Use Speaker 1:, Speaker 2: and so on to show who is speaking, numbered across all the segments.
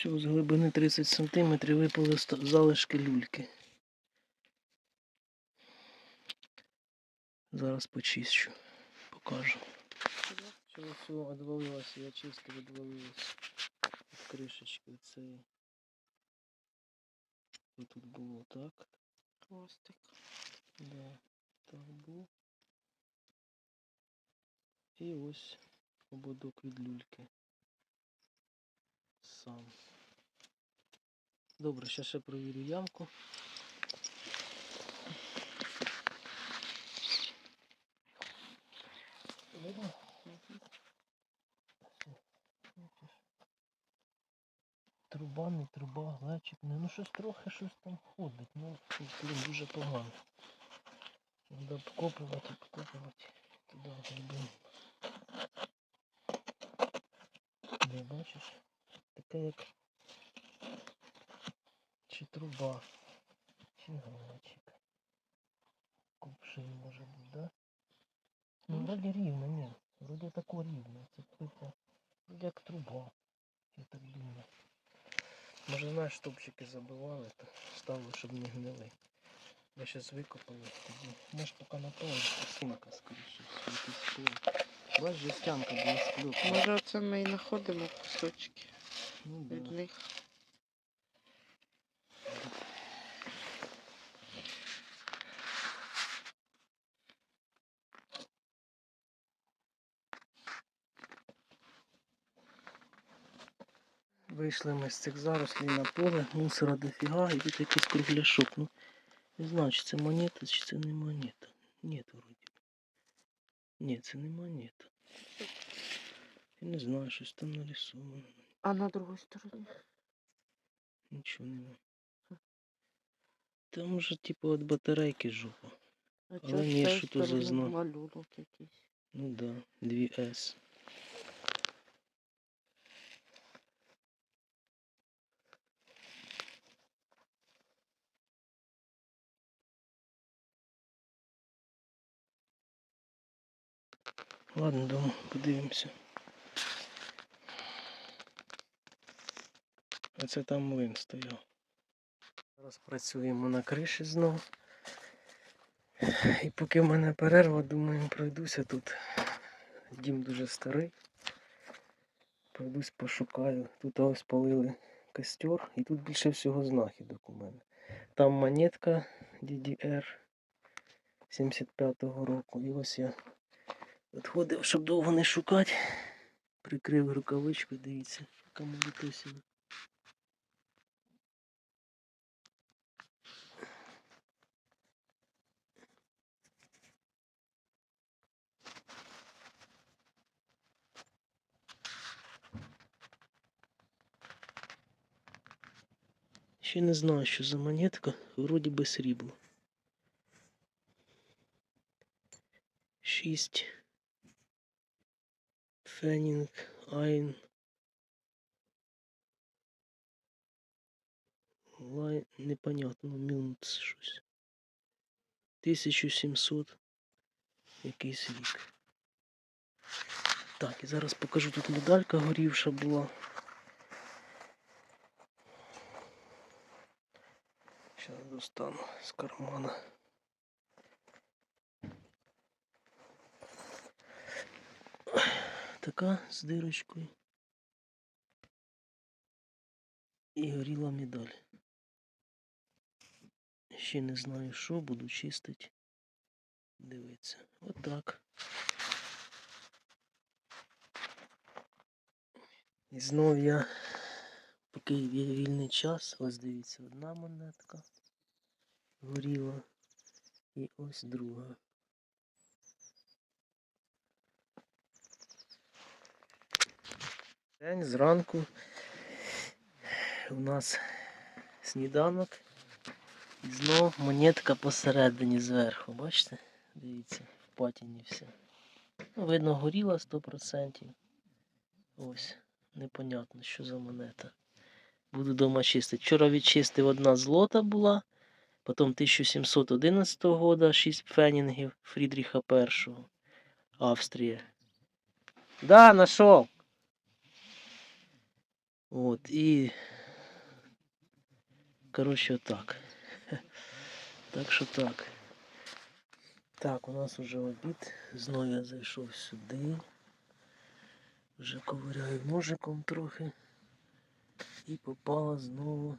Speaker 1: Все, з глибини 30 см випали залишки люльки. Зараз почищу, покажу. Що все відвалилося, я чисто відвалилося від кришечки цієї. І тут було так.
Speaker 2: Хвостик.
Speaker 1: Да, так був. І ось ободок від люльки. Сам. Добре, ще ще провірю ямку. Труба, не труба, глечик, не, ну щось трохи щось там ходить, ну блін, дуже погано. Треба обкопувати, обкопувати туди глибину. Де бачиш? Таке як чи труба, чи глечик. Купшин може бути, да? Ну вроді рівно, ні. Вроді тако рівно. Це вроді як труба. Я так думаю. Може знаєш, стопчики забивали, то ставили, щоб не гнили. Я зараз викопаю тоді. Може поки на то стінка скоріше. всього, якийсь скло. Бач, жестянка була скльопана.
Speaker 2: Може оце ми і знаходимо кусочки
Speaker 1: Ну,
Speaker 2: від них.
Speaker 1: Вийшли ми з цих зарослів на поле, мусора дофіга, і тут якийсь кругляшок. Ну, не знаю, чи це монета, чи це не монета. Ні, вроді. Ні, це не монета. Я не знаю, щось там нарисовано.
Speaker 2: А на другій стороні?
Speaker 1: Нічого нема. Там уже типу від батарейки жопа.
Speaker 2: А
Speaker 1: Але ні, що то за знак? Ну да, 2С. Ладно, дома, подивимося. Оце там млин стояв. Зараз працюємо на криші знову. І поки в мене перерва, думаю, пройдуся тут. Дім дуже старий. Пройдусь пошукаю. Тут ось палили костер і тут більше всього знахідок у мене. Там монетка DDR 75-го року. І ось я відходив, щоб довго не шукати. Прикрив рукавичку, дивіться, кому літосіна. Ще не знаю, що за монетка. Вроді би срібло. Шість. Фенінг, Айн. Лай, непонятно, Мюнц щось. 1700. Якийсь рік. Так, і зараз покажу тут медалька горівша була. Сейчас достану з кармана. Така з дирочкою. І горіла медаль. Ще не знаю що, буду чистити. Дивиться. Отак. І знов я, поки є вільний час, ось дивіться, одна монетка горіла. І ось друга. День зранку у нас сніданок. І знов монетка посередині зверху, бачите? Дивіться, в патіні все. Ну, видно, горіла 100%. Ось, непонятно, що за монета. Буду вдома чистити. Вчора відчистив одна злота була, потім 1711 года 6 фенінгів Фрідріха І. Австрія. Да, нашов. От, і. Коротше, так. Так що так. Так, у нас уже обід. Знову я зайшов сюди. Вже ковиряю ножиком трохи. І попала знову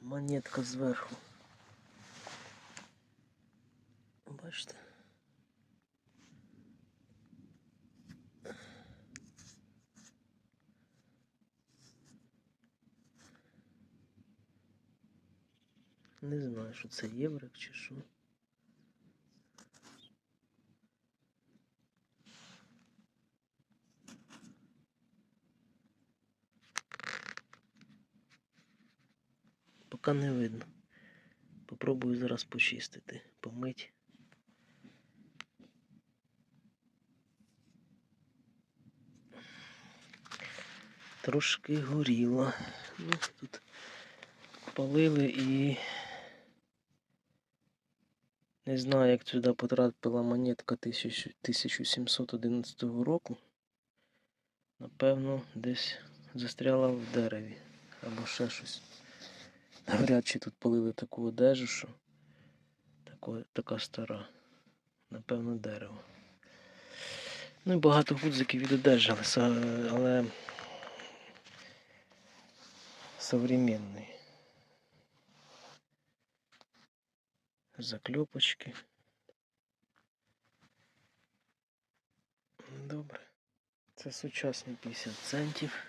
Speaker 1: монетка зверху. Бачите? Не знаю, що це єврик чи що. Поки не видно. Попробую зараз почистити, помить. Трошки горіло. Ну, тут палили і не знаю, як сюди потрапила монетка 1711 року. Напевно, десь застряла в дереві або ще щось. Навряд чи тут полили таку одежу, що тако, така стара. Напевно, дерево. Ну і багато гудзиків від але, але современний. Закльопочки. Добре. Це сучасні 50 центів.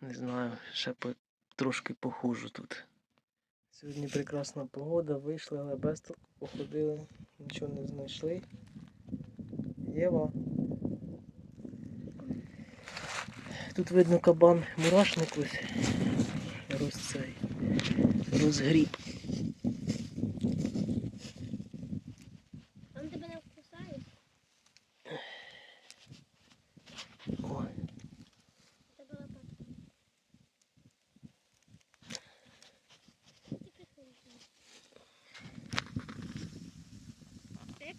Speaker 1: Не знаю, ще по, трошки похожу тут. Сьогодні прекрасна погода, вийшли, але без толку походили, нічого не знайшли. Єва. Тут видно кабан мурашник ось. Роз цей. Розгріб.
Speaker 3: Он тебе не вкусає?
Speaker 1: Ой.
Speaker 3: Тебе лопатка. Ти приходиш. Ти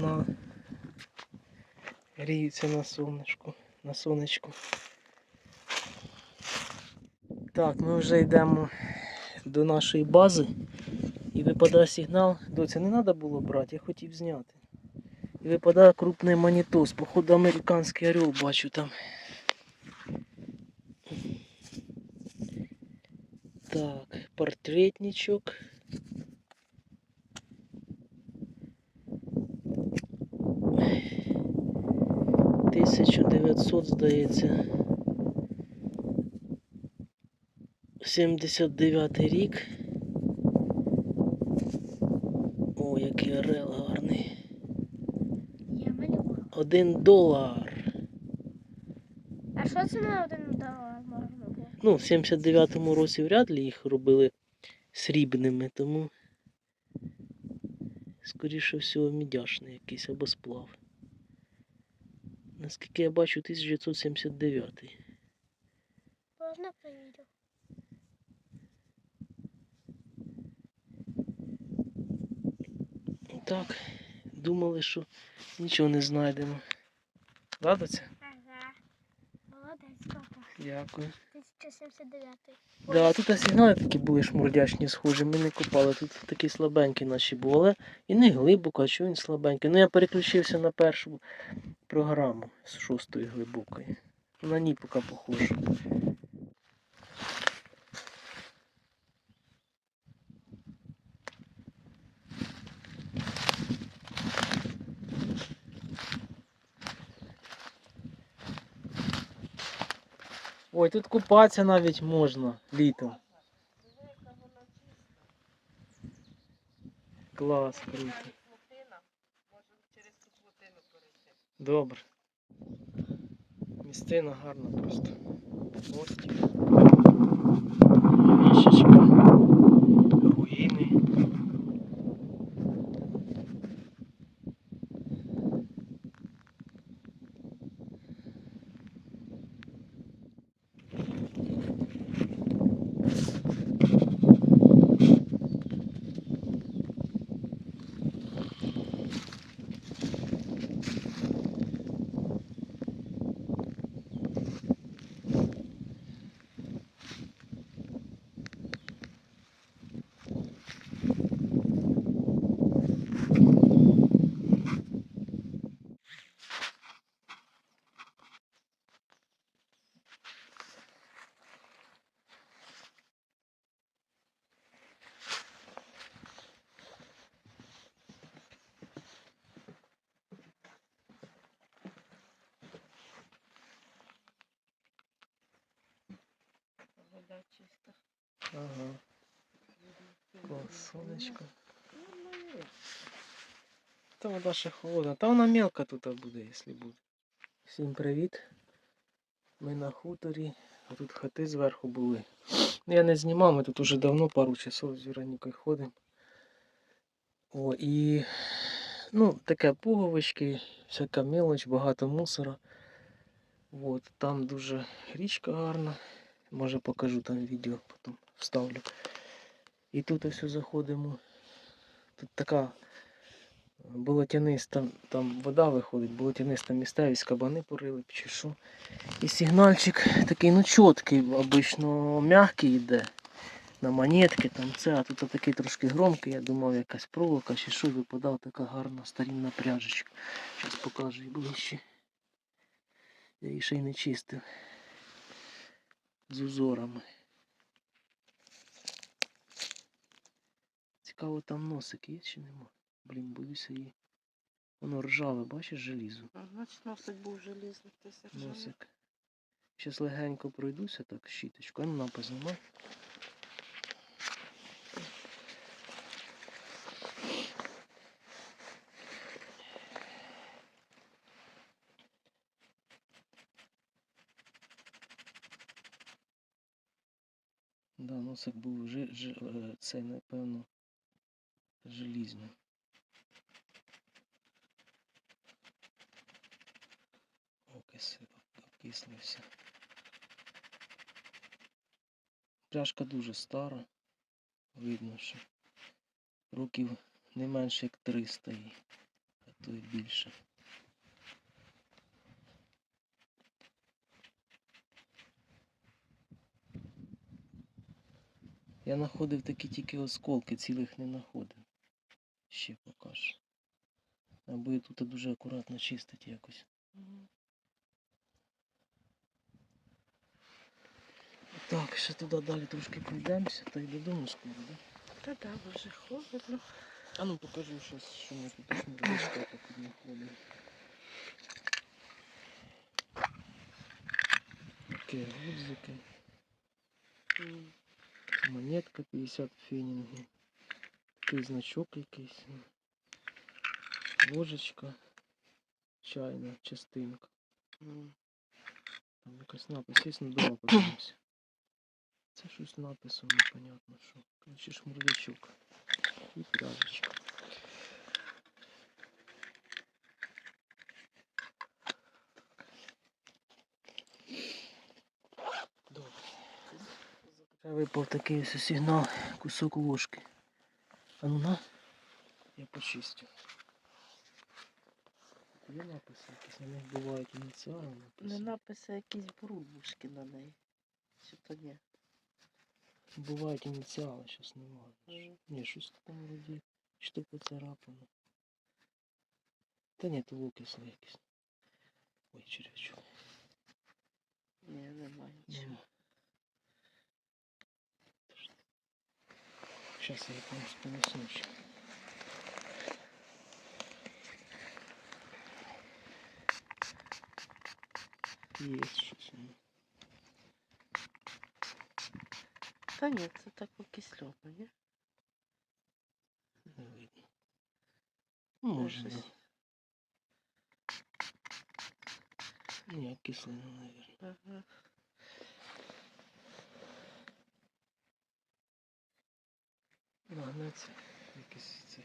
Speaker 1: Весна. Гріються на сонечку. На сонечку. Так, ми вже йдемо до нашої бази. І випадає сигнал. Доця, не треба було брати, я хотів зняти. І випадає крупний монітос. Походу американський орел бачу там. Так, портретничок. Тисяча дев'ятсот, здається. 79 рік. О, який орел гарний. Один долар.
Speaker 3: А що це на один долар можна було?
Speaker 1: Ну, в 79-му році вряд ли їх робили срібними, тому скоріше всього мідяшний якийсь або сплав. Наскільки я бачу, 1979.
Speaker 3: Можна перевірю.
Speaker 1: Так, думали, що нічого не знайдемо. Ладоця?
Speaker 3: Ага. Молодець, папа.
Speaker 1: Дякую.
Speaker 3: 1079.
Speaker 1: Да, тут сигнали такі були шмурдячні схожі, ми не купали. Тут такі слабенькі наші були, і не глибоко, а чого він слабенький. Ну я переключився на першу програму з шостої глибокої. На ній поки похожу. Ой, тут купатися навіть можна літом. Клас, круто. Добре. Містина гарна просто. Мостик.
Speaker 2: Вода чиста.
Speaker 1: Ага. Клас, сонечко. Та вода ще холодна. Та вона мелка тут буде, якщо буде. Всім привіт. Ми на хуторі. Тут хати зверху були. Ну, Я не знімав, ми тут уже давно пару часов з Веронікою ходимо. О, і ну, таке пуговички, всяка мелоч, багато мусора. От, там дуже річка гарна. Може покажу там відео, потім вставлю. І тут ось заходимо. Тут така болотяниста, там вода виходить, болотяниста місцевість, кабани порили чи що. І сигнальчик такий, ну чіткий, обично м'який йде. На монетки там це, а тут такий трошки громкий, я думав якась проволока чи що випадав така гарна старінна пряжечка. Зараз покажу її ближче. Я її ще й не чистив. З узорами. Цікаво, там носик є чи нема? Блін, боюся її. Воно ржаве, бачиш желізо?
Speaker 2: Значить, носик був желізний, ти.
Speaker 1: Носик. Зараз легенько пройдуся так щіточку. А ну напис знімай. Да, носик був жи, жи, е, цей, напевно, желізний. Окис обкислився. Пляшка дуже стара. Видно, що років не менше як 300 їй, а то й більше. Я знаходив такі тільки осколки, цілих не знаходив. Ще покажу. Аби тут дуже акуратно чистити якось. Так, ще туди далі трошки пройдемося, та й додому скоро, да?
Speaker 2: Та да, вже холодно.
Speaker 1: А ну покажу щось, що ми тут шнурочка так не ходимо. Таке гудзики. Монетка 50 фенінгів, такий значок якийсь, ложечка, чайна частинка. Там якась напис є, ну дома подивимося. Це щось написом непонятно що. Короче, шмурлячок. І пряжечка. Добре. Вже випав такий ось сигнал, кусок ложки. А ну на, я почистю. Є написи якісь, на них бувають ініціали
Speaker 2: Не
Speaker 1: написані.
Speaker 2: написи якісь бурбушки на неї. Чи то ні?
Speaker 1: Бувають ініціали, щось немає.
Speaker 2: Мгм.
Speaker 1: Ні, щось там вроді. Що поцарапано. Та ні, то лукісно якийсь. Ой, червячок.
Speaker 2: Ні, немає нічого.
Speaker 1: Зараз я якомусь понесу щось. ну.
Speaker 2: Та ні, це так окисльоно, ні?
Speaker 1: Не видно. Може,
Speaker 2: щось.
Speaker 1: Ні, кислина.
Speaker 2: Ага.
Speaker 1: Нагнеться якийсь цей.